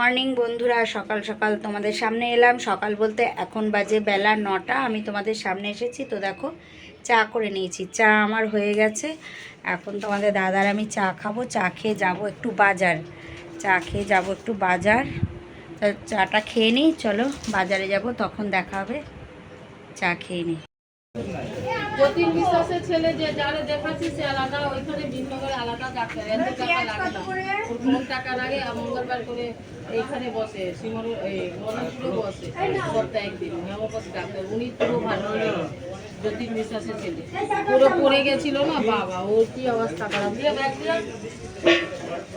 Morning বন্ধুরা। সকাল সকাল তোমাদের সামনে এলাম। সকাল বলতে এখন বাজে বেলা নটা। আমি তোমাদের সামনে এসেছি। তো দেখো, চা করে নিয়েছি। চা আমার হয়ে গেছে। এখন তোমাদের দাদার আমি চা খাব। চা খেয়ে যাব একটু বাজার। চা খেয়ে যাব একটু বাজার। চাটা খেয়ে নিই। চলো বাজারে যাব। তখন দেখা হবে। চা খেয়ে নিই। যতীন বিশ্বাসের ছেলে যে যারা দেখাচ্ছে সে আলাদা, ওইখানে ভিন্নগরে আলাদা ডাক্তার এত টাকা লাগে না। টাকা লাগে আর মঙ্গলবার করে এইখানে বসে সিমর এই গণেশপুরে বসে, সপ্তাহে একদিন হেমোপাথি ডাক্তার, উনি পুরো ভালো যতীন বিশ্বাসের ছেলে। পুরো পড়ে গেছিল না, বাবা, ওর কি অবস্থা খারাপ? দিয়ে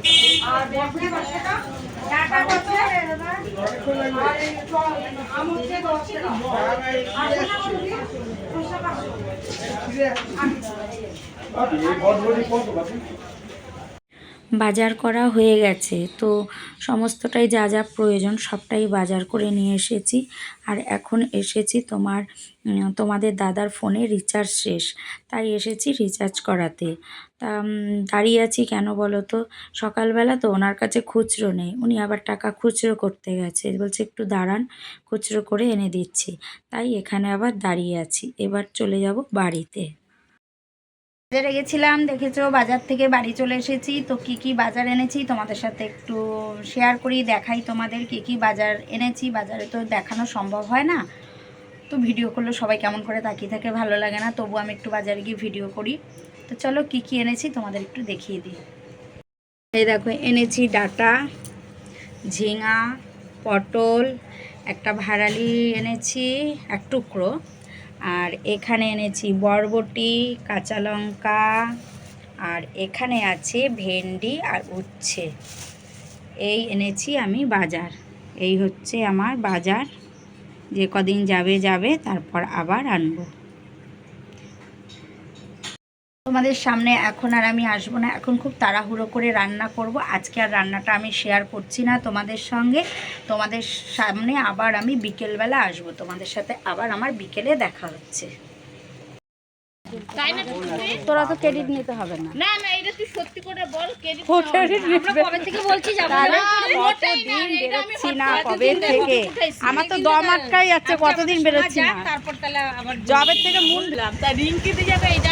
ও আমার ছেলে দিতে বলে বাজার করা হয়ে গেছে। তো সমস্তটাই যা যা প্রয়োজন সবটাই বাজার করে নিয়ে এসেছি। আর এখন এসেছি তোমার তোমাদের দাদার ফোনে রিচার্জ শেষ। তাই এসেছি রিচার্জ করাতে। তা দাঁড়িয়ে আছি কেন বলো তো? সকালবেলা তো ওনার কাছে খুচরো নেই। উনি আবার টাকা খুচরো করতে গেছে। বলছে একটু দাঁড়ান, খুচরো করে এনে দিচ্ছি। তাই এখানে আবার দাঁড়িয়ে আছি। এবার চলে যাব বাড়িতে। বাজারে গেছিলাম, দেখেছ? বাজার থেকে বাড়ি চলে এসেছি। তো কি কি বাজার এনেছি তোমাদের সাথে একটু শেয়ার করি, দেখাই তোমাদের কি কি বাজার এনেছি। বাজারে তো দেখানো সম্ভব হয় না। তো ভিডিও করলে সবাই কেমন করে তাকিয়ে থাকে ভালো লাগে না, তবু আমি একটু বাজারে গিয়ে ভিডিও করি। তো চলো কি কি এনেছি তোমাদের একটু দেখিয়ে দিই। এই দেখো, এনেছি ডাটা, ঝিঙা, পটল, একটা ভাড়ালি এনেছি, এক টুকরো। আর এখানে এনেছি বরবটি, কাঁচা লঙ্কা, আর এখানে আছে ভেন্ডি আর উচ্ছে। এই এনেছি আমি বাজার। এই হচ্ছে আমার বাজার। যে কদিন যাবে যাবে, তারপর আবার আনব। তোমাদের সামনে এখন আর আমি আসব না। এখন খুব তাড়াহুড়ো করে রান্না করব। আজকে আর রান্নাটা আমি শেয়ার করছি না তোমাদের সঙ্গে। তোমাদের সামনে আবার আমি বিকেলবেলা আসব। তোমাদের সাথে আবার আমার বিকেলে দেখা হচ্ছে। তাই? তোরা তো ক্রেডিট নিতে হবে না। না না এটা তুই সত্যি করে বল ক্রেডিট ও কবে থেকে বলছি যাব? না কতদিন বেরোচ্ছি না কবে থেকে আমার তো দম আটকাই যাচ্ছে কতদিন বেরোচ্ছি না। তারপর তাহলে আবার জবের থেকে মূল দিলাম তা রিঙ্কি দিয়ে যাবে এটা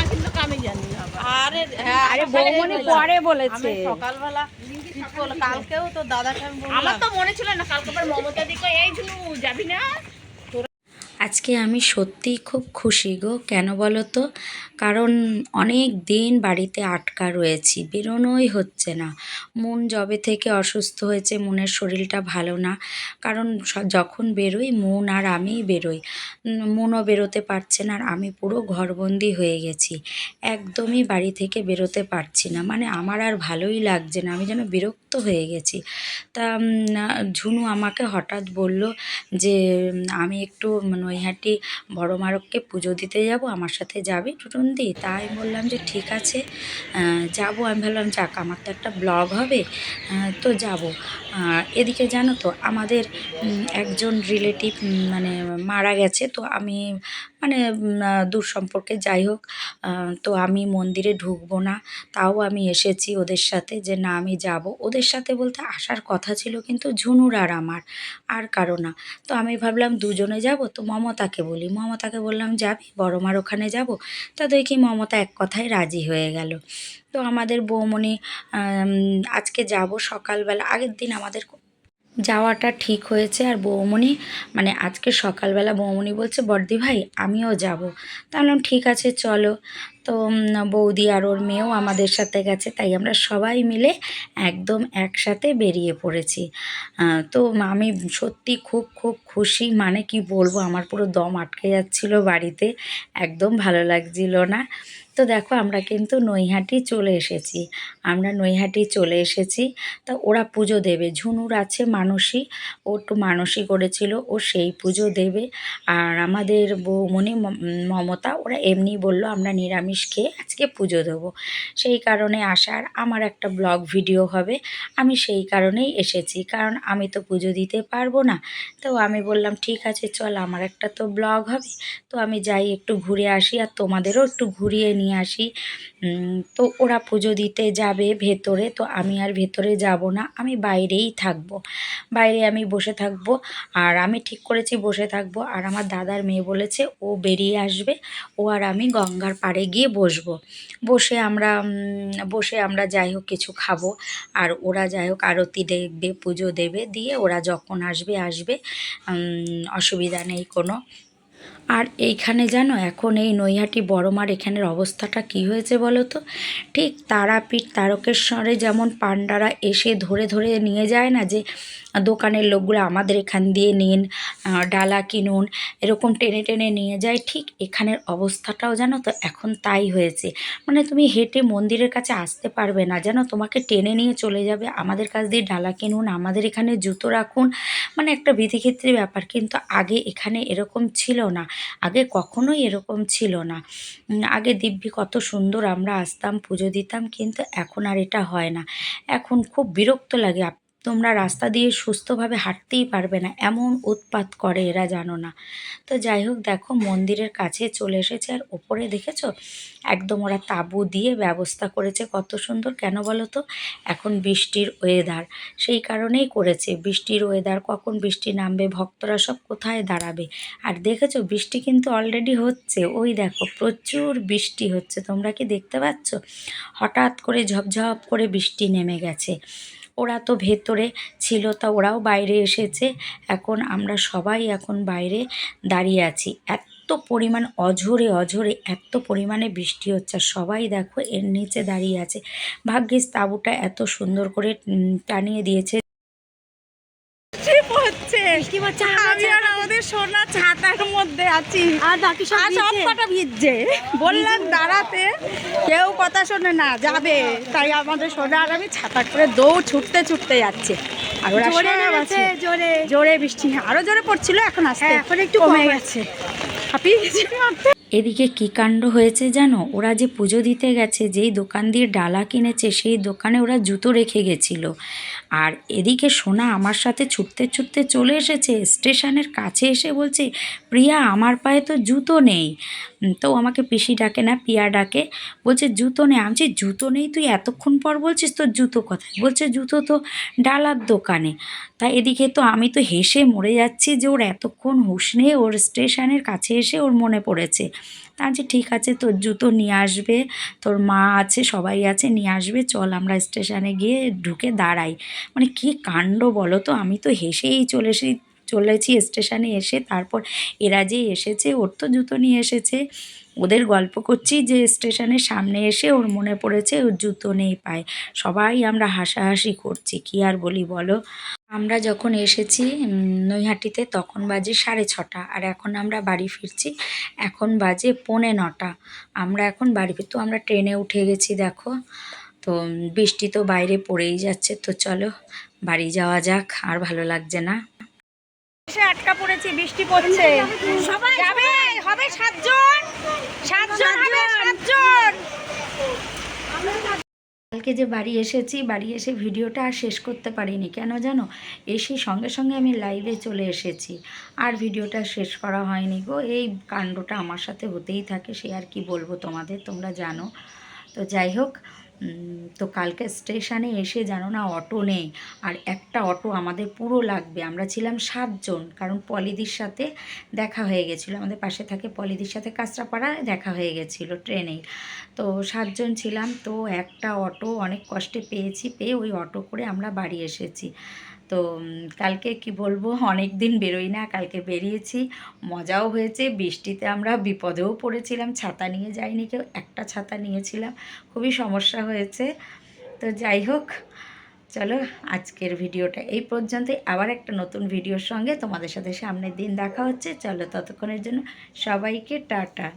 আরে হ্যাঁ আরে বৌমনি পরে বলেছে। সকালবেলা ঠিক বলো কালকেও তো দাদাকে আমি আমার তো মনে ছিল না কালকে মমতা দিকে এই ঝুলু যাবি না? আজকে আমি সত্যিই খুব খুশি গো। কেন বলো তো? কারণ অনেক দিন বাড়িতে আটকা রয়েছি, বেরোনোই হচ্ছে না। মন জবে থেকে অসুস্থ হয়েছে, মনের শরীরটা ভালো না। কারণ যখন বেরোই মন আর আমিই বেরোই। মনও বেরোতে পারছে না আর আমি পুরো ঘরবন্দি হয়ে গেছি। একদমই বাড়ি থেকে বেরোতে পারছি না। মানে আমার আর ভালোই লাগছে না। আমি যেন বিরক্ত হয়ে গেছি। তা ঝুনু আমাকে হঠাৎ বলল যে আমি একটু নৈহাটি বড় মারককে পুজো দিতে যাব, আমার সাথে যাবি টুটুন্দি? তাই বললাম যে, ঠিক আছে যাব। আমি ভাবলাম, যাক, আমার তো একটা ব্লগ হবে তো যাব। এদিকে জানো তো, আমাদের একজন রিলেটিভ মানে মারা গেছে, তো আমি মানে দূর সম্পর্কে যাই হোক তো আমি মন্দিরে ঢুকবো না, তাও আমি এসেছি ওদের সাথে যে, না, আমি যাব। ওদের সাথে বলতে আসার কথা ছিল কিন্তু ঝুনুর আর আমার, আর কারও না। তো আমি ভাবলাম দুজনে যাব, তো মমতাকে বলি। মমতাকে বললাম, যাবি? বড় মার ওখানে যাব? তা দেখি মমতা এক কথায় রাজি হয়ে গেল। তো আমাদের বৌমনি আজকে যাব সকালবেলা। আগের দিন আমাদের যাওয়াটা ঠিক হয়েছে আর বৌমনি মানে আজকে সকালবেলা বৌমনি বলছে বর্দি ভাই, আমিও যাব। তা বললাম, ঠিক আছে, চলো। তো বৌদি আর ওর মেয়েও আমাদের সাথে গেছে, তাই আমরা সবাই মিলে একদম একসাথে বেরিয়ে পড়েছি। তো আমি সত্যি খুব খুব খুশি। মানে কি বলব, আমার পুরো দম আটকে যাচ্ছিল বাড়িতে, একদম ভালো লাগছিল না। তো দেখো, আমরা কিন্তু নৈহাটি চলে এসেছি। আমরা নৈহাটি চলে এসেছি। তা ওরা পুজো দেবে। ঝুনুর আছে মানসী, ও একটু মানসী করেছিল, ও সেই পুজো দেবে। আর আমাদের বৌমণি মমতা, ওরা এমনি বলল, আমরা নিরামিষ খেয়ে আজকে পুজো দেবো। সেই কারণে আসার আমার একটা ব্লগ ভিডিও হবে। আমি সেই কারণেই এসেছি, কারণ আমি তো পুজো দিতে পারব না। তো আমি বললাম, ঠিক আছে, চল, আমার একটা তো ব্লগ হবে। তো আমি যাই একটু ঘুরে আসি আর তোমাদেরও একটু ঘুরিয়ে নিয়ে আসি। তো ওরা পুজো দিতে যাবে ভেতরে, তো আমি আর ভেতরে যাব না, আমি বাইরেই থাকব। বাইরে আমি বসে থাকব আর আমি ঠিক করেছি বসে থাকব। আর আমার দাদার মেয়ে বলেছে, ও বেরিয়ে আসবে। ও আর আমি গঙ্গার পাড়ে গিয়ে বসবো। বসে আমরা বসে আমরা যাই হোক কিছু খাব। আর ওরা যাই হোক আরতি দেখবে, পুজো দেবে, দিয়ে ওরা যখন আসবে আসবে অসুবিধা নেই কোনো। আর এইখানে জানো এখন এই নৈহাটি বড়মার এখানের অবস্থাটা কি হয়েছে বলো তো? ঠিক তারাপীঠ তারকেশ্বরে যেমন পাণ্ডারা এসে ধরে ধরে নিয়ে যায় না যে, দোকানের লোকগুলো আমাদের এখান দিয়ে নিন ডালা কিনুন, এরকম টেনে টেনে নিয়ে যায়। ঠিক এখানের অবস্থাটাও জানো তো এখন তাই হয়েছে। মানে তুমি হেঁটে মন্দিরের কাছে আসতে পারবে না। জানো তোমাকে টেনে নিয়ে চলে যাবে। আমাদের কাছ দিয়ে ডালা কিনুন, আমাদের এখানে জুতো রাখুন। মানে একটা বিধিক্ষেত্রে ব্যাপার। কিন্তু আগে এখানে এরকম ছিল না। আগে কখনোই এরকম ছিল না। আগে দিব্যি কত সুন্দর আমরা আসতাম, পুজো দিতাম, কিন্তু এখন আর এটা হয় না। এখন খুব বিরক্ত লাগে তোমরা রাস্তা দিয়ে সুস্থভাবে হাঁটতেই পারবে না, এমন উৎপাত করে এরা, জানো না। তো যাই হোক, দেখো, মন্দিরের কাছে চলে এসেছে, আর ওপরে দেখেছ? একদম ওরা তাঁবু দিয়ে ব্যবস্থা করেছে, কত সুন্দর, কেন বলো তো? এখন বৃষ্টির ওয়েদার সেই কারণেই করেছে। বৃষ্টির ওয়েদার কখন বৃষ্টি নামবে, ভক্তরা সব কোথায় দাঁড়াবে? আর দেখেছ, বৃষ্টি কিন্তু অলরেডি হচ্ছে, ওই দেখো, প্রচুর বৃষ্টি হচ্ছে, তোমরা কি দেখতে পাচ্ছ? হঠাৎ করে ঝপঝপ করে বৃষ্টি নেমে গেছে। ওরা তো ভেতরে ছিল, তা ওরাও বাইরে এসেছে। এখন আমরা সবাই এখন বাইরে দাঁড়িয়ে আছি। এত পরিমাণ অঝরে অঝরে এত পরিমাণে বৃষ্টি হচ্ছে। সবাই দেখো এর নিচে দাঁড়িয়ে আছে। ভাগ্যিস তাঁবুটা এত সুন্দর করে টানিয়ে দিয়েছে। হচ্ছে। আমি আর আমাদের সোনা ছাতার মধ্যে আছি। আর বাকি সব সব কটা ভিজছে। বললাম দাঁড়াতে কেউ কথা শোনে না যাবে। তাই আমাদের সোনা আর আমি ছাতা করে দৌড় ছুটতে ছুটতে যাচ্ছে। আর ওরা জোরে আছে। জোরে। জোরে বৃষ্টি আরও জোরে পড়ছিল এখন আসতে হ্যাঁ, এখন একটু কমে গেছে। হাঁপিয়ে গেছি। এদিকে কী কাণ্ড হয়েছে জানো? ওরা যে পুজো দিতে গেছে, যেই দোকান দিয়ে ডালা কিনেছে, সেই দোকানে ওরা জুতো রেখে গেছিল। আর এদিকে সোনা আমার সাথে ছুটতে ছুটতে চলে এসেছে, স্টেশনের কাছে এসে বলছে, প্রিয়া, আমার পায়ে তো জুতো নেই। তো আমাকে পিসি ডাকে না, পিয়া ডাকে, বলছে, জুতো নেই আমি জুতো নেই তুই এতক্ষণ পর বলছিস তোর জুতো কোথায়? বলছে, জুতো তো ডালার দোকানে। তাই এদিকে তো আমি তো হেসে মরে যাচ্ছি যে ওর এতক্ষণ হুশ নেই, ওর স্টেশনের কাছে এসে ওর মনে পড়েছে। তা যে ঠিক আছে, তোর জুতো নিয়ে আসবে, তোর মা আছে, সবাই আছে, নিয়ে আসবে, চল আমরা স্টেশনে গিয়ে ঢুকে দাঁড়াই। মানে কি কাণ্ড বলো তো, আমি তো হেসেই চলে এসে চলেছি স্টেশনে এসে, তারপর এরা যে এসেছে, ওর তো জুতো নিয়ে এসেছে। ওদের গল্প করছি যে স্টেশনের সামনে এসে ওর মনে পড়েছে, ওর জুতো নেই পায়। সবাই আমরা হাসাহাসি করছি, কি আর বলি বলো? আমরা যখন এসেছি নৈহাটিতে, তখন বাজে সাড়ে ছটা। আর এখন আমরা বাড়ি ফিরছি, এখন বাজে পৌনে নটা। আমরা এখন বাড়ি ফির তো আমরা ট্রেনে উঠে গেছি, দেখো। তো বৃষ্টি তো বাইরে পড়েই যাচ্ছে, তো চলো বাড়ি যাওয়া যাক, আর ভালো লাগছে না। এসে আটকা পড়েছি বৃষ্টি পড়ছে। সবাই যাবে? হবে সাতজন। সাতজন হবে সাতজন। কালকে যে বাড়ি এসেছি বাড়ি এসে ভিডিওটা আর শেষ করতে পারিনি। কেন জানো? এসে সঙ্গে সঙ্গে আমি লাইভে চলে এসেছি। আর ভিডিওটা শেষ করা হয়নি গো। এই কাণ্ডটা আমার সাথে হতেই থাকে সে আর কি বলব তোমাদের তোমরা জানো। তো যাই হোক তো কালকে স্টেশনে এসে জানো না অটো নেই। আর একটা অটো আমাদের পুরো লাগবে। আমরা ছিলাম সাতজন, কারণ পলিদির সাথে দেখা হয়ে গেছিল। আমাদের পাশে থাকে পলিদির সাথে কাঁচরাপাড়ায় দেখা হয়ে গেছিল ট্রেনেই। তো সাতজন ছিলাম, তো একটা অটো অনেক কষ্টে পেয়েছি, পেয়ে ওই অটো করে আমরা বাড়ি এসেছি। তো কালকে কি বলব? অনেক দিন বেরোই না, কালকে বেরিয়েছি, মজাও হয়েছে, বৃষ্টিতে আমরা বিপদেও পড়েছিলাম, ছাতা নিয়ে যাইনি কেউ, একটা ছাতা নিয়েছিলাম, খুবই সমস্যা হয়েছে, তো যাই হোক, চলো আজকের ভিডিওটা এই পর্যন্তই, আবার একটা নতুন ভিডিওর সঙ্গে তোমাদের সাথে সামনের দিন দেখা হচ্ছে, চলো ততক্ষণের জন্য সবাইকে টাটা।